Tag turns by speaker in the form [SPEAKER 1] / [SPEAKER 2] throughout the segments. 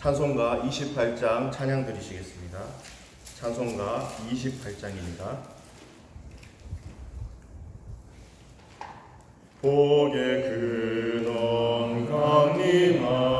[SPEAKER 1] 찬송가 28장 찬양 드리시겠습니다. 찬송가 28장입니다. 복의 근원 강림하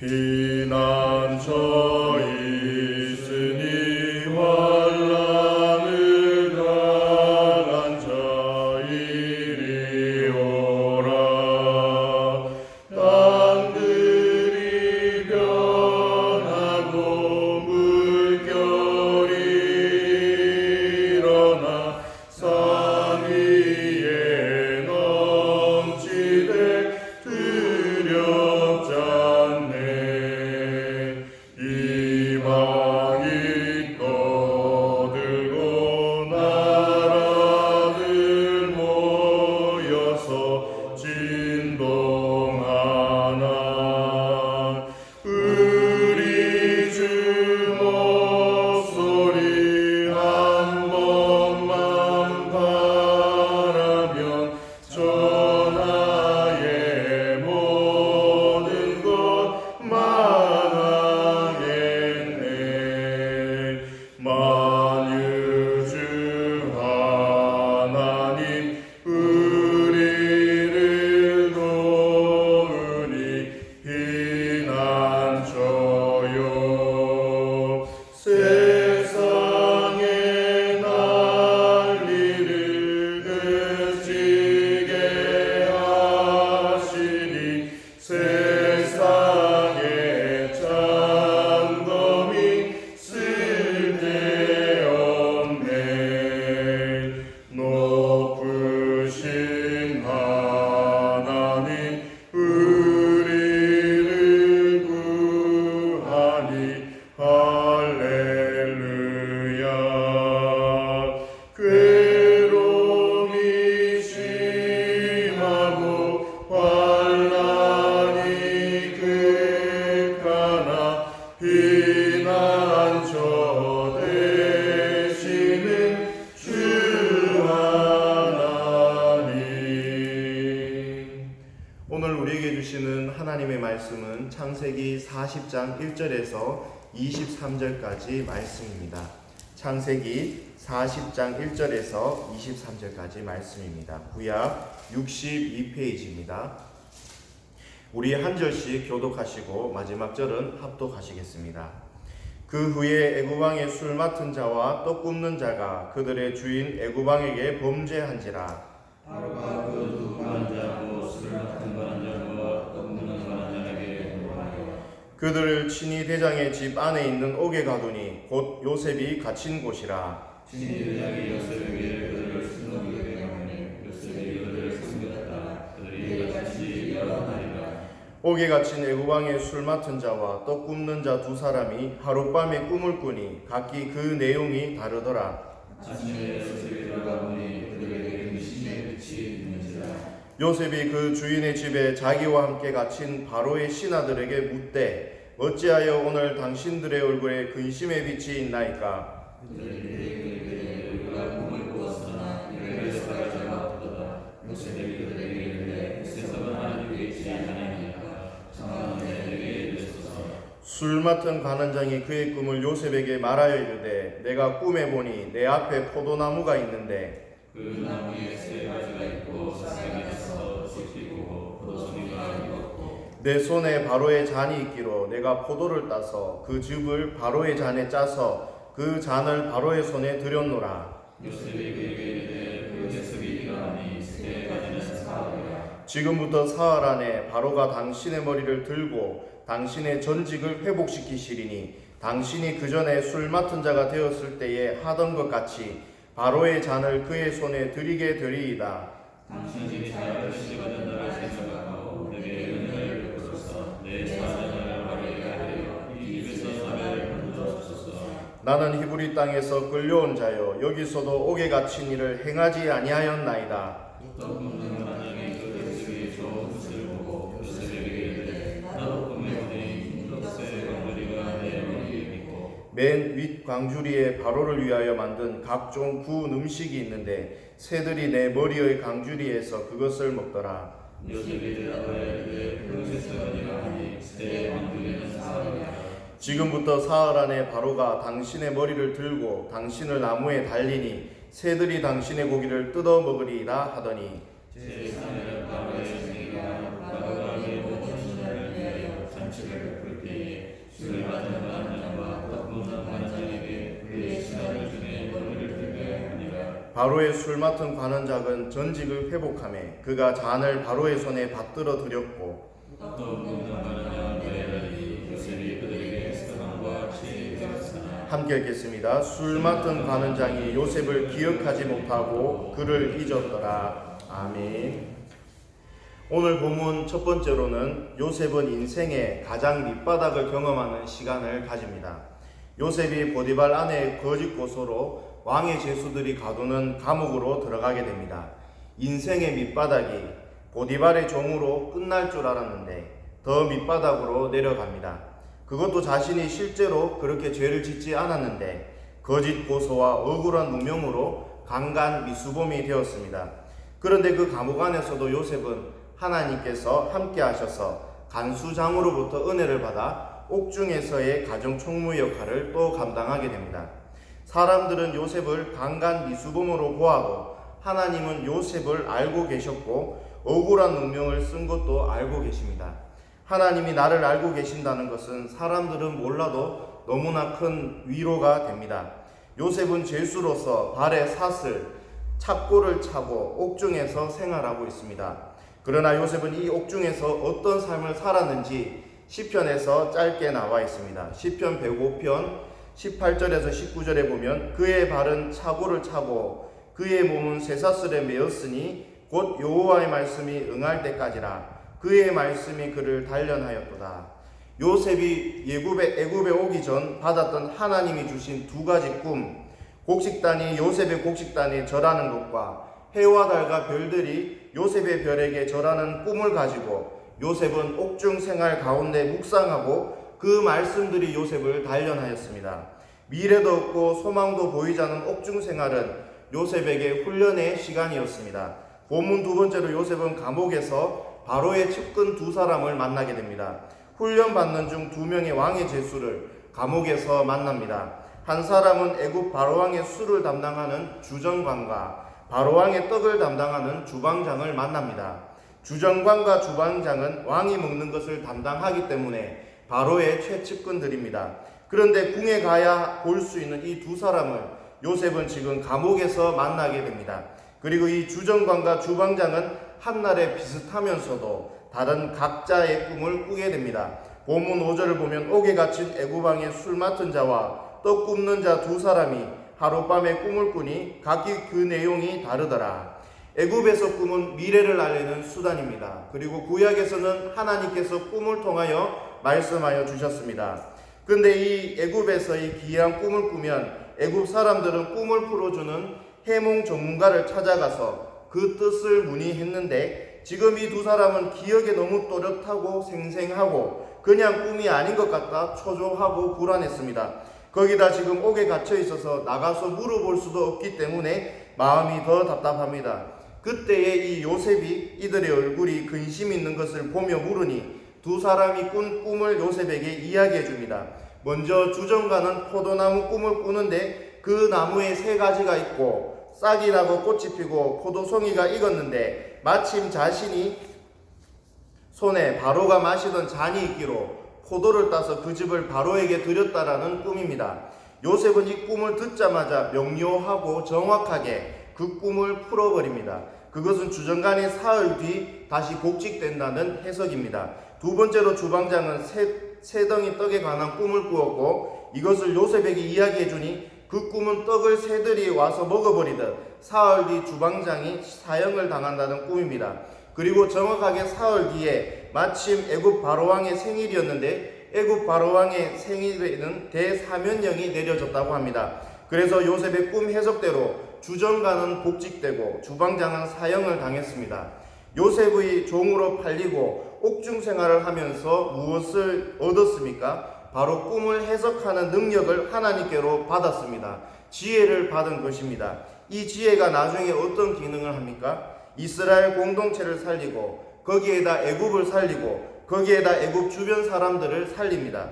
[SPEAKER 1] 비난처 있 Yeah. 1절에서 23절까지 말씀입니다. 창세기 40장 1절에서 23절까지 말씀입니다. 구약 62페이지입니다. 우리 한 절씩 교독하시고 마지막 절은 합독하시겠습니다. 그 후에 애굽 왕의 술 맡은 자와 떡 굽는 자가 그들의 주인 애굽 왕에게 범죄한지라
[SPEAKER 2] 바로가 그두 관자고 술 맡은
[SPEAKER 1] 그들을 친히 대장의 집 안에 있는 옥에 가두니 곧 요셉이 갇힌 곳이라.
[SPEAKER 2] 신이 대장이 요셉에게 그들을 숨기게 되었으니 요셉이 그들을 숨겼다. 그들이 같이 일어나리라.
[SPEAKER 1] 옥에 갇힌 애굽 왕의 술 맡은 자와 떡 굽는 자 두 사람이 하룻밤에 꿈을 꾸니 각기 그 내용이 다르더라.
[SPEAKER 2] 아침에 요셉이 들어가 보니 그들에게 신의 빛이 있는지라
[SPEAKER 1] 요셉이 그 주인의 집에 자기와 함께 갇힌 바로의 신하들에게 묻되 어찌하여 오늘 당신들의 얼굴에 근심의 빛이 있나이까? 술 맡은 관원장이 그의 꿈을 요셉에게 말하여 이르되 내가 꿈에 보니 내 앞에 포도나무가 있는데
[SPEAKER 2] 그 나무에 세 가지가 있고 사랑에서 씹히고 포도송이가 익었고
[SPEAKER 1] 내 손에 바로의 잔이 있기로 내가 포도를 따서 그 즙을 바로의 잔에 짜서 그 잔을 바로의 손에 들였노라.
[SPEAKER 2] 요셉이 그에게 이르되 그 해석이 이러하니 세 가지는 사흘이라.
[SPEAKER 1] 지금부터 사흘 안에 바로가 당신의 머리를 들고 당신의 전직을 회복시키시리니 당신이 그 전에 술 맡은 자가 되었을 때에 하던 것 같이 바로의 잔을 그의 손에 드리게 되리이다.
[SPEAKER 2] 당신이 자를 씹어준다를 생각하고 내게 은혜를 베푸소서 내 사정을 말하게 하여 이 입에서 사배를 건져주소서
[SPEAKER 1] 나는 히브리 땅에서 끌려온 자요 여기서도 옥에 갇힌 일을 행하지 아니하였나이다. 맨 윗 광주리에 바로를 위하여 만든 각종 구운 음식이 있는데 새들이 내 머리의 광주리에서 그것을 먹더라. 지금부터 사흘 안에 바로가 당신의 머리를 들고 당신을 나무에 달리니 새들이 당신의 고기를 뜯어 먹으리라 하더니
[SPEAKER 2] 바로의 술 맡은
[SPEAKER 1] 관원작은 전직을 회복함에 그가 잔을 바로의 손에 받들어 드렸고 함께 읽겠습니다. 술 맡은 관원장이 요셉을 기억하지 못하고 그를 잊었더라. 아멘. 오늘 본문 첫 번째로는 요셉은 인생의 가장 밑바닥을 경험하는 시간을 가집니다. 요셉이 보디발 아내의 거짓 고소로 왕의 제수들이 가두는 감옥으로 들어가게 됩니다. 인생의 밑바닥이 보디발의 종으로 끝날 줄 알았는데 더 밑바닥으로 내려갑니다. 그것도 자신이 실제로 그렇게 죄를 짓지 않았는데 거짓 고소와 억울한 누명으로 강간 미수범이 되었습니다. 그런데 그 감옥 안에서도 요셉은 하나님께서 함께 하셔서 간수장으로부터 은혜를 받아 옥중에서의 가정 총무 역할을 또 감당하게 됩니다. 사람들은 요셉을 강간 미수범으로 보아도 하나님은 요셉을 알고 계셨고 억울한 운명을 쓴 것도 알고 계십니다. 하나님이 나를 알고 계신다는 것은 사람들은 몰라도 너무나 큰 위로가 됩니다. 요셉은 죄수로서 발에 사슬, 착고를 차고 옥중에서 생활하고 있습니다. 그러나 요셉은 이 옥중에서 어떤 삶을 살았는지 시편에서 짧게 나와 있습니다. 시편 105편 18절에서 19절에 보면 그의 발은 차고를 차고 그의 몸은 쇠사슬에 매었으니 곧 여호와의 말씀이 응할 때까지라 그의 말씀이 그를 단련하였도다. 요셉이 예굽에 애굽에 오기 전 받았던 하나님이 주신 두 가지 꿈 곡식단이 요셉의 곡식단에 절하는 것과 해와 달과 별들이 요셉의 별에게 절하는 꿈을 가지고 요셉은 옥중 생활 가운데 묵상하고 그 말씀들이 요셉을 단련하였습니다. 미래도 없고 소망도 보이지 않은 옥중 생활은 요셉에게 훈련의 시간이었습니다. 본문 두 번째로 요셉은 감옥에서 바로의 측근 두 사람을 만나게 됩니다. 훈련받는 중 두 명의 왕의 제수를 감옥에서 만납니다. 한 사람은 애굽 바로왕의 술을 담당하는 주정관과 바로왕의 떡을 담당하는 주방장을 만납니다. 주정관과 주방장은 왕이 먹는 것을 담당하기 때문에 바로의 최측근들입니다. 그런데 궁에 가야 볼 수 있는 이 두 사람을 요셉은 지금 감옥에서 만나게 됩니다. 그리고 이 주정관과 주방장은 한날에 비슷하면서도 다른 각자의 꿈을 꾸게 됩니다. 본문 5절을 보면 옥에 갇힌 애구방의 술 맡은 자와 떡 굽는 자 두 사람이 하룻밤에 꿈을 꾸니 각기 그 내용이 다르더라. 애굽에서 꿈은 미래를 알리는 수단입니다. 그리고 구약에서는 하나님께서 꿈을 통하여 말씀하여 주셨습니다. 근데 이 애굽에서의 기이한 꿈을 꾸면 애굽 사람들은 꿈을 풀어주는 해몽 전문가를 찾아가서 그 뜻을 문의했는데 지금 이 두 사람은 기억에 너무 또렷하고 생생하고 그냥 꿈이 아닌 것 같다 초조하고 불안했습니다. 거기다 지금 옥에 갇혀 있어서 나가서 물어볼 수도 없기 때문에 마음이 더 답답합니다. 그때에 이 요셉이 이들의 얼굴이 근심 있는 것을 보며 물으니 두 사람이 꾼 꿈을 요셉에게 이야기해 줍니다. 먼저 주정가는 포도나무 꿈을 꾸는데 그 나무에 세 가지가 있고 싹이 나고 꽃이 피고 포도송이가 익었는데 마침 자신이 손에 바로가 마시던 잔이 있기로 포도를 따서 그 집을 바로에게 드렸다라는 꿈입니다. 요셉은 이 꿈을 듣자마자 명료하고 정확하게 그 꿈을 풀어버립니다. 그것은 주정간의 사흘 뒤 다시 복직된다는 해석입니다. 두 번째로 주방장은 새, 새 덩이 떡에 관한 꿈을 꾸었고 이것을 요셉에게 이야기해 주니 그 꿈은 떡을 새들이 와서 먹어버리듯 사흘 뒤 주방장이 사형을 당한다는 꿈입니다. 그리고 정확하게 사흘 뒤에 마침 애굽 바로왕의 생일이었는데 애굽 바로왕의 생일에는 대사면령이 내려졌다고 합니다. 그래서 요셉의 꿈 해석대로 주정관은 복직되고 주방장은 사형을 당했습니다. 요셉의 종으로 팔리고 옥중 생활을 하면서 무엇을 얻었습니까? 바로 꿈을 해석하는 능력을 하나님께로 받았습니다. 지혜를 받은 것입니다. 이 지혜가 나중에 어떤 기능을 합니까? 이스라엘 공동체를 살리고 거기에다 애굽을 살리고 거기에다 애굽 주변 사람들을 살립니다.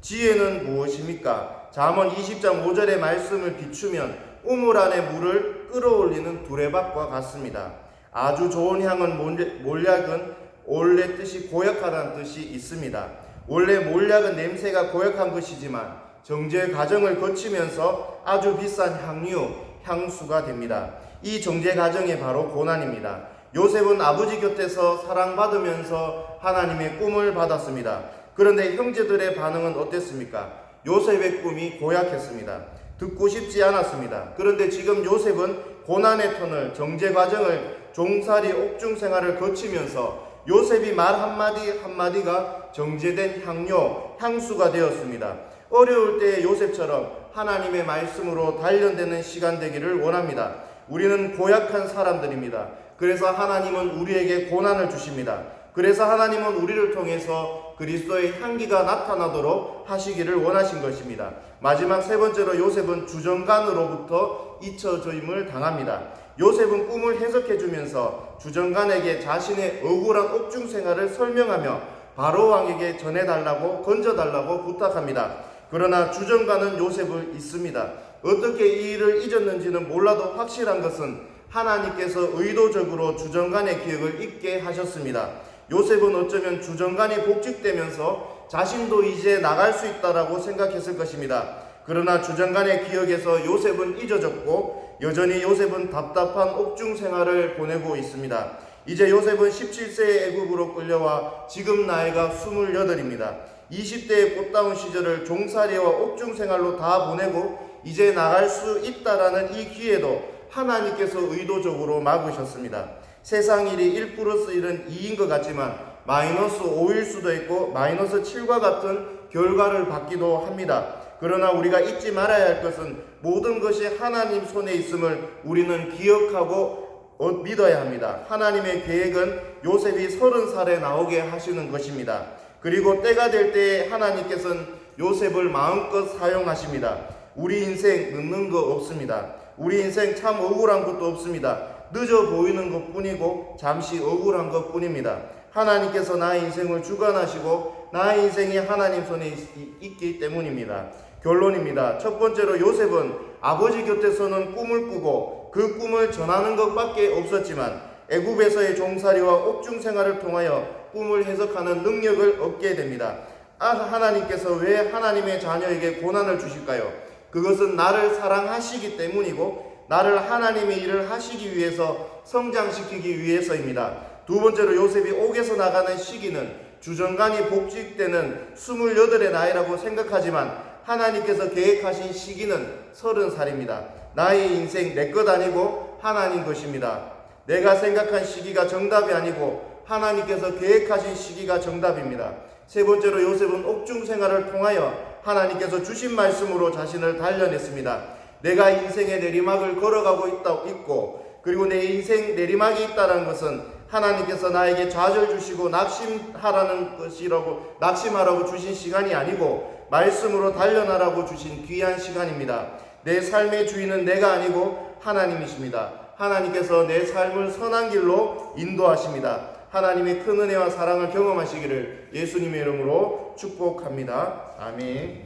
[SPEAKER 1] 지혜는 무엇입니까? 잠언 20장 5절의 말씀을 비추면 우물 안에 물을 끌어올리는 두레박과 같습니다. 아주 좋은 향은 몰- 몰약은 원래 뜻이 고약하다는 뜻이 있습니다. 원래 몰약은 냄새가 고약한 것이지만 정제 과정을 거치면서 아주 비싼 향유, 향수가 됩니다. 이 정제 과정이 바로 고난입니다. 요셉은 아버지 곁에서 사랑받으면서 하나님의 꿈을 받았습니다. 그런데 형제들의 반응은 어땠습니까? 요셉의 꿈이 고약했습니다. 듣고 싶지 않았습니다. 그런데 지금 요셉은 고난의 터널, 정제 과정을 종살이 옥중 생활을 거치면서 요셉이 말 한마디 한마디가 정제된 향료, 향수가 되었습니다. 어려울 때 요셉처럼 하나님의 말씀으로 단련되는 시간 되기를 원합니다. 우리는 고약한 사람들입니다. 그래서 하나님은 우리에게 고난을 주십니다. 그래서 하나님은 우리를 통해서 그리스도의 향기가 나타나도록 하시기를 원하신 것입니다. 마지막 세 번째로 요셉은 주정관으로부터 잊혀짐을 당합니다. 요셉은 꿈을 해석해 주면서 주정관에게 자신의 억울한 옥중 생활을 설명하며 바로 왕에게 전해달라고 건져달라고 부탁합니다. 그러나 주정관은 요셉을 잊습니다. 어떻게 이 일을 잊었는지는 몰라도 확실한 것은 하나님께서 의도적으로 주정관의 기억을 잊게 하셨습니다. 요셉은 어쩌면 주정관이 복직되면서 자신도 이제 나갈 수 있다라고 생각했을 것입니다. 그러나 주정관의 기억에서 요셉은 잊어졌고 여전히 요셉은 답답한 옥중 생활을 보내고 있습니다. 이제 요셉은 17세의 애굽으로 끌려와 지금 나이가 28입니다. 20대의 꽃다운 시절을 종살이와 옥중 생활로 다 보내고 이제 나갈 수 있다라는 이 기회도 하나님께서 의도적으로 막으셨습니다. 세상 일이 1 플러스 1은 2인 것 같지만 마이너스 5일 수도 있고 마이너스 7과 같은 결과를 받기도 합니다. 그러나 우리가 잊지 말아야 할 것은 모든 것이 하나님 손에 있음을 우리는 기억하고 어, 믿어야 합니다. 하나님의 계획은 요셉이 서른 살에 나오게 하시는 것입니다. 그리고 때가 될 때에 하나님께서는 요셉을 마음껏 사용하십니다. 우리 인생 늦는 거 없습니다. 우리 인생 참 억울한 것도 없습니다. 늦어 보이는 것 뿐이고 잠시 억울한 것 뿐입니다. 하나님께서 나의 인생을 주관하시고 나의 인생이 하나님 손에 있- 있기 때문입니다. 결론입니다. 첫 번째로 요셉은 아버지 곁에서는 꿈을 꾸고 그 꿈을 전하는 것밖에 없었지만 애굽에서의 종살이와 옥중 생활을 통하여 꿈을 해석하는 능력을 얻게 됩니다. 아, 하나님께서 왜 하나님의 자녀에게 고난을 주실까요? 그것은 나를 사랑하시기 때문이고 나를 하나님의 일을 하시기 위해서 성장시키기 위해서입니다. 두 번째로 요셉이 옥에서 나가는 시기는 주정관이 복직되는 28의 나이라고 생각하지만 하나님께서 계획하신 시기는 30살입니다. 나의 인생 내 것 아니고 하나님 것입니다. 내가 생각한 시기가 정답이 아니고 하나님께서 계획하신 시기가 정답입니다. 세 번째로 요셉은 옥중 생활을 통하여 하나님께서 주신 말씀으로 자신을 단련했습니다. 내가 인생의 내리막을 걸어가고 있다 있고 그리고 내 인생 내리막이 있다는 것은 하나님께서 나에게 좌절 주시고 낙심하라는 것이라고 낙심하라고 주신 시간이 아니고 말씀으로 단련하라고 주신 귀한 시간입니다. 내 삶의 주인은 내가 아니고 하나님이십니다. 하나님께서 내 삶을 선한 길로 인도하십니다. 하나님의 큰 은혜와 사랑을 경험하시기를 예수님의 이름으로 축복합니다. 아멘.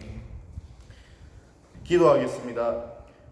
[SPEAKER 1] 기도하겠습니다.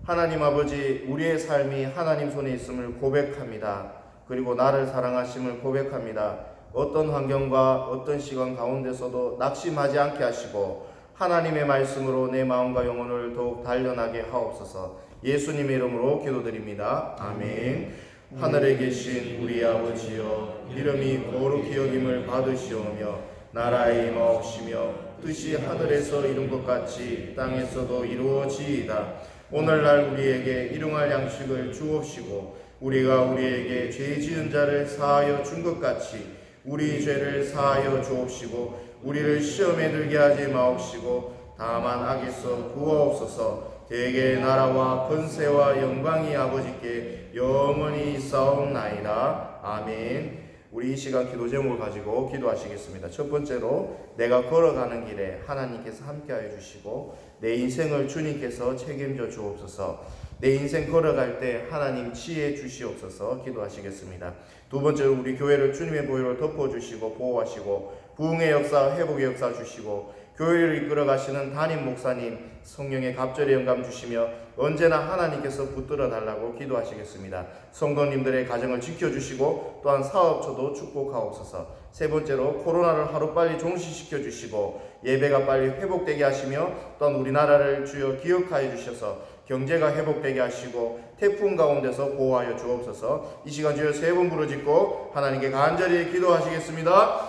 [SPEAKER 1] 하나님 아버지, 우리의 삶이 하나님 손에 있음을 고백합니다. 그리고 나를 사랑하심을 고백합니다. 어떤 환경과 어떤 시간 가운데서도 낙심하지 않게 하시고 하나님의 말씀으로 내 마음과 영혼을 더욱 단련하게 하옵소서. 예수님의 이름으로 기도드립니다. 아멘. 하늘에 계신 우리 아버지여 이름이 거룩히 여김을 받으시오며 나라의 임하옵시며 뜻이 하늘에서 이룬 것 같이 땅에서도 이루어지이다. 오늘날 우리에게 일용할 양식을 주옵시고 우리가 우리에게 죄 지은 자를 사하여 준 것 같이 우리 죄를 사하여 주옵시고 우리를 시험에 들게 하지 마옵시고 다만 악에서 구하옵소서 대개 나라와 권세와 영광이 아버지께 영원히 싸움나이다 아멘 우리 이 시간 기도 제목을 가지고 기도하시겠습니다. 첫 번째로 내가 걸어가는 길에 하나님께서 함께하여 주시고 내 인생을 주님께서 책임져 주옵소서. 내 인생 걸어갈 때 하나님 지혜 주시옵소서 기도하시겠습니다. 두 번째로 우리 교회를 주님의 보혈로 덮어 주시고 보호하시고 부흥의 역사, 회복의 역사 주시고 교회를 이끌어 가시는 담임 목사님 성령의 갑절의 영감 주시며 언제나 하나님께서 붙들어 달라고 기도하시겠습니다. 성도님들의 가정을 지켜 주시고 또한 사업처도 축복하옵소서. 세 번째로 코로나를 하루빨리 종식시켜 주시고 예배가 빨리 회복되게 하시며 또한 우리나라를 주여 기억하여 주셔서 경제가 회복되게 하시고 태풍 가운데서 보호하여 주옵소서. 이 시간 주여 세 번 부르짖고 하나님께 간절히 기도하시겠습니다.